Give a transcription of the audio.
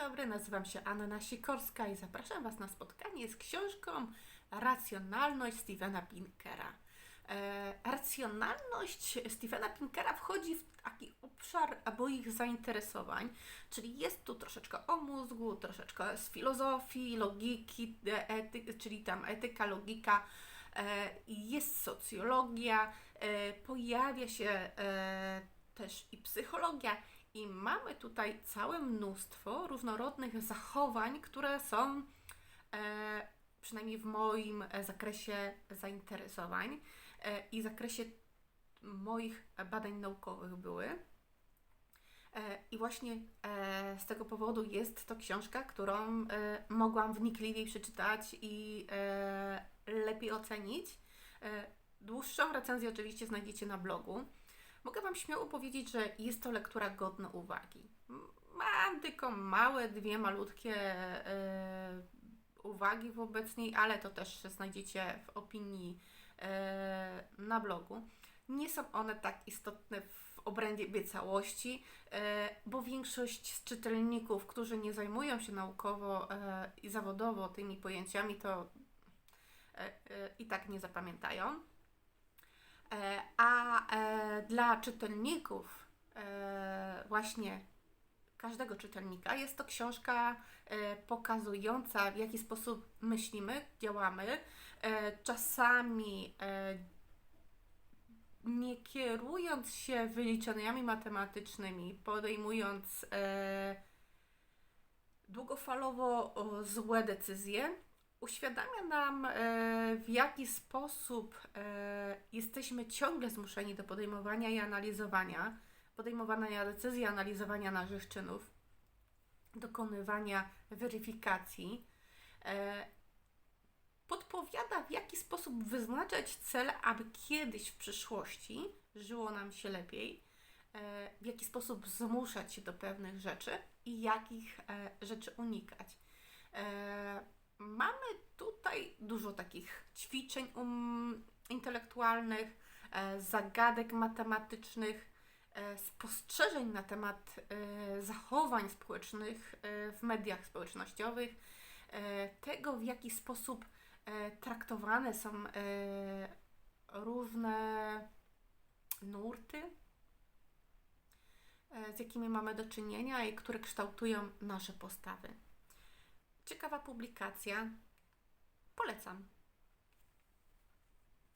dobry, nazywam się Anna Sikorska i zapraszam Was na spotkanie z książką Racjonalność Stevena Pinkera. E, racjonalność Stevena Pinkera wchodzi w taki obszar moich zainteresowań, czyli jest tu troszeczkę o mózgu, troszeczkę z filozofii, logiki, e, ety, czyli tam etyka, logika, e, jest socjologia, e, pojawia się e, też i psychologia. I mamy tutaj całe mnóstwo różnorodnych zachowań, które są e, przynajmniej w moim e, zakresie zainteresowań e, i zakresie moich badań naukowych były. E, I właśnie e, z tego powodu jest to książka, którą mogłam wnikliwiej przeczytać i lepiej ocenić. Dłuższą recenzję oczywiście znajdziecie na blogu. Mogę Wam śmiało powiedzieć, że jest to lektura godna uwagi. Mam tylko małe, dwie malutkie e, uwagi wobec niej, ale to też znajdziecie w opinii e, na blogu. Nie są one tak istotne w obrębie całości, e, bo większość z czytelników, którzy nie zajmują się naukowo i zawodowo tymi pojęciami, to i tak nie zapamiętają. A e, dla czytelników, e, właśnie każdego czytelnika, jest to książka e, pokazująca, w jaki sposób myślimy, działamy. E, Czasami e, nie kierując się wyliczeniami matematycznymi, podejmując e, długofalowo o, złe decyzje, uświadamia nam, e, w jaki sposób e, jesteśmy ciągle zmuszeni do podejmowania i analizowania, podejmowania decyzji, analizowania naszych czynów, dokonywania weryfikacji. E, podpowiada, w jaki sposób wyznaczać cel, aby kiedyś w przyszłości żyło nam się lepiej, w jaki sposób zmuszać się do pewnych rzeczy i jakich rzeczy unikać. Mamy tutaj dużo takich ćwiczeń um, intelektualnych, e, zagadek matematycznych, e, spostrzeżeń na temat e, zachowań społecznych w mediach społecznościowych, tego w jaki sposób traktowane są różne nurty, z jakimi mamy do czynienia i które kształtują nasze postawy. Ciekawa publikacja. Polecam.